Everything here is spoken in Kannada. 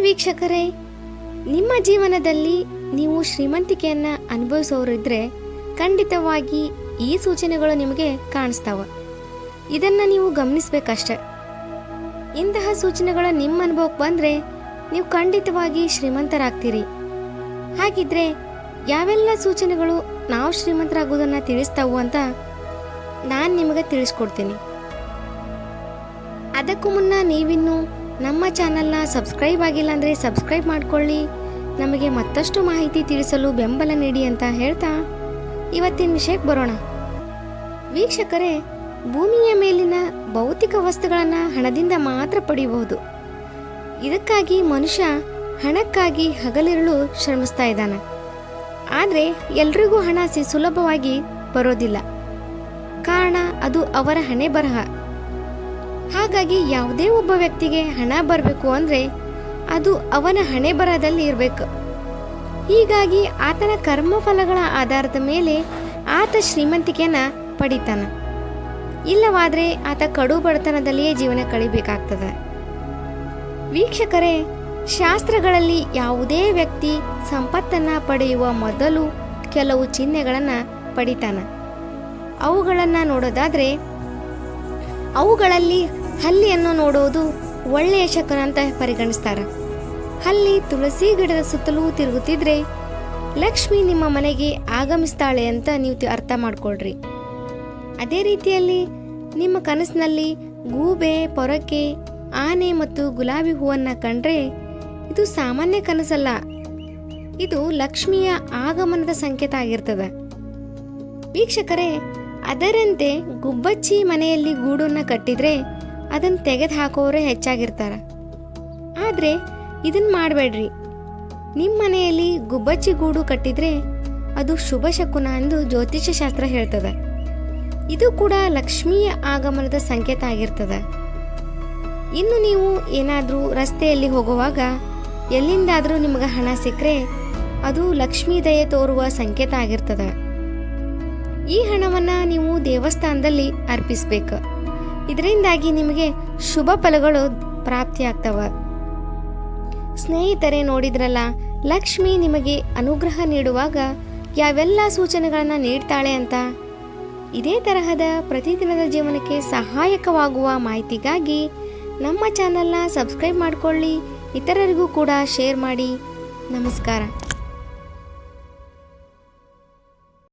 ವೀಕ್ಷಕರೇ. ನಿಮ್ಮ ಜೀವನದಲ್ಲಿ ನೀವು ಶ್ರೀಮಂತಿಕೆಯನ್ನು ಅನುಭವಿಸೋರಿದ್ರೆ ಖಂಡಿತವಾಗಿ ಈ ಸೂಚನೆಗಳು ನಿಮಗೆ ಕಾಣಿಸ್ತಾವ. ಇದನ್ನು ನೀವು ಗಮನಿಸ್ಬೇಕಷ್ಟೆ. ಇಂತಹ ಸೂಚನೆಗಳು ನಿಮ್ಮ ಅನುಭವಕ್ಕೆ ಬಂದರೆ ನೀವು ಖಂಡಿತವಾಗಿ ಶ್ರೀಮಂತರಾಗ್ತೀರಿ. ಹಾಗಿದ್ರೆ ಯಾವೆಲ್ಲ ಸೂಚನೆಗಳು ನಾವು ಶ್ರೀಮಂತರಾಗೋದನ್ನು ತಿಳಿಸ್ತಾವು ಅಂತ ನಾನು ನಿಮಗೆ ತಿಳಿಸ್ಕೊಡ್ತೀನಿ. ಅದಕ್ಕೂ ಮುನ್ನ ನೀವಿನ್ನೂ ನಮ್ಮ ಚಾನಲ್ನ ಸಬ್ಸ್ಕ್ರೈಬ್ ಆಗಿಲ್ಲ ಅಂದರೆ ಸಬ್ಸ್ಕ್ರೈಬ್ ಮಾಡಿಕೊಳ್ಳಿ. ನಮಗೆ ಮತ್ತಷ್ಟು ಮಾಹಿತಿ ತಿಳಿಸಲು ಬೆಂಬಲ ನೀಡಿ ಅಂತ ಹೇಳ್ತಾ ಇವತ್ತಿನ ವಿಷಯಕ್ಕೆ ಬರೋಣ. ವೀಕ್ಷಕರೇ, ಭೂಮಿಯ ಮೇಲಿನ ಭೌತಿಕ ವಸ್ತುಗಳನ್ನು ಹಣದಿಂದ ಮಾತ್ರ ಪಡೆಯಬಹುದು. ಇದಕ್ಕಾಗಿ ಮನುಷ್ಯ ಹಣಕ್ಕಾಗಿ ಹಗಲಿರುಳು ಶ್ರಮಿಸ್ತಾ ಇದ್ದಾನೆ. ಆದರೆ ಎಲ್ರಿಗೂ ಹಣ ಸುಲಭವಾಗಿ ಬರೋದಿಲ್ಲ. ಕಾರಣ ಅದು ಅವರ ಹಣೆ ಬರಹ. ಹಾಗಾಗಿ ಯಾವುದೇ ಒಬ್ಬ ವ್ಯಕ್ತಿಗೆ ಹಣ ಬರಬೇಕು ಅಂದರೆ ಅದು ಅವನ ಹಣೆ ಬರದಲ್ಲಿ ಇರಬೇಕು. ಹೀಗಾಗಿ ಆತನ ಕರ್ಮಫಲಗಳ ಆಧಾರದ ಮೇಲೆ ಆತ ಶ್ರೀಮಂತಿಕೆಯನ್ನು ಪಡಿತಾನೆ. ಇಲ್ಲವಾದರೆ ಆತ ಕಡು ಬಡತನದಲ್ಲಿಯೇ ಜೀವನ ಕಳಿಬೇಕಾಗ್ತದೆ. ವೀಕ್ಷಕರೇ, ಶಾಸ್ತ್ರಗಳಲ್ಲಿ ಯಾವುದೇ ವ್ಯಕ್ತಿ ಸಂಪತ್ತನ್ನು ಪಡೆಯುವ ಮೊದಲು ಕೆಲವು ಚಿಹ್ನೆಗಳನ್ನು ಪಡಿತಾನೆ. ಅವುಗಳನ್ನು ನೋಡೋದಾದರೆ, ಅವುಗಳಲ್ಲಿ ಹಲ್ಲಿಯನ್ನು ನೋಡುವುದು ಒಳ್ಳೆಯ ಶಕನ ಅಂತ ಪರಿಗಣಿಸ್ತಾರೆ. ಹಲ್ಲಿ ತುಳಸಿ ಗಿಡದ ಸುತ್ತಲೂ ತಿರುಗುತ್ತಿದ್ರೆ ಲಕ್ಷ್ಮಿ ನಿಮ್ಮ ಮನೆಗೆ ಆಗಮಿಸ್ತಾಳೆ ಅಂತ ನೀವು ಅರ್ಥ ಮಾಡ್ಕೊಳ್ರಿ. ಅದೇ ರೀತಿಯಲ್ಲಿ ನಿಮ್ಮ ಕನಸಿನಲ್ಲಿ ಗೂಬೆ, ಪೊರಕೆ, ಆನೆ ಮತ್ತು ಗುಲಾಬಿ ಹೂವನ್ನು ಕಂಡ್ರೆ ಇದು ಸಾಮಾನ್ಯ ಕನಸಲ್ಲ. ಇದು ಲಕ್ಷ್ಮಿಯ ಆಗಮನದ ಸಂಕೇತ ಆಗಿರ್ತದೆ. ವೀಕ್ಷಕರೇ, ಅದರಂತೆ ಗುಬ್ಬಚ್ಚಿ ಮನೆಯಲ್ಲಿ ಗೂಡನ್ನ ಕಟ್ಟಿದ್ರೆ ಅದನ್ನು ತೆಗೆದು ಹಾಕೋರೇ ಹೆಚ್ಚಾಗಿರ್ತಾರೆ. ಆದರೆ ಇದನ್ನ ಮಾಡಬೇಡ್ರಿ. ನಿಮ್ಮ ಮನೆಯಲ್ಲಿ ಗುಬ್ಬಚ್ಚಿ ಗೂಡು ಕಟ್ಟಿದ್ರೆ ಅದು ಶುಭ ಶಕುನ ಎಂದು ಜ್ಯೋತಿಷ್ಯ ಶಾಸ್ತ್ರ ಹೇಳ್ತದೆ. ಇದು ಕೂಡ ಲಕ್ಷ್ಮಿಯ ಆಗಮನದ ಸಂಕೇತ ಆಗಿರ್ತದೆ. ಇನ್ನು ನೀವು ಏನಾದರೂ ರಸ್ತೆಯಲ್ಲಿ ಹೋಗುವಾಗ ಎಲ್ಲಿಂದಾದರೂ ನಿಮಗೆ ಹಣ ಸಿಕ್ಕರೆ ಅದು ಲಕ್ಷ್ಮೀ ದಯೆ ತೋರುವ ಸಂಕೇತ ಆಗಿರ್ತದೆ. ಈ ಹಣವನ್ನು ನೀವು ದೇವಸ್ಥಾನದಲ್ಲಿ ಅರ್ಪಿಸ್ಬೇಕು. ಇದರಿಂದಾಗಿ ನಿಮಗೆ ಶುಭ ಫಲಗಳು ಪ್ರಾಪ್ತಿಯಾಗ್ತವೆ. ಸ್ನೇಹಿತರೆ, ನೋಡಿದ್ರಲ್ಲ, ಲಕ್ಷ್ಮಿ ನಿಮಗೆ ಅನುಗ್ರಹ ನೀಡುವಾಗ ಯಾವೆಲ್ಲ ಸೂಚನೆಗಳನ್ನು ನೀಡ್ತಾಳೆ ಅಂತ? ಇದೇ ತರಹದ ಪ್ರತಿದಿನದ ಜೀವನಕ್ಕೆ ಸಹಾಯಕವಾಗುವ ಮಾಹಿತಿಗಾಗಿ ನಮ್ಮ ಚಾನಲ್ನ ಸಬ್ಸ್ಕ್ರೈಬ್ ಮಾಡಿಕೊಳ್ಳಿ, ಇತರರಿಗೂ ಕೂಡ ಶೇರ್ ಮಾಡಿ. ನಮಸ್ಕಾರ.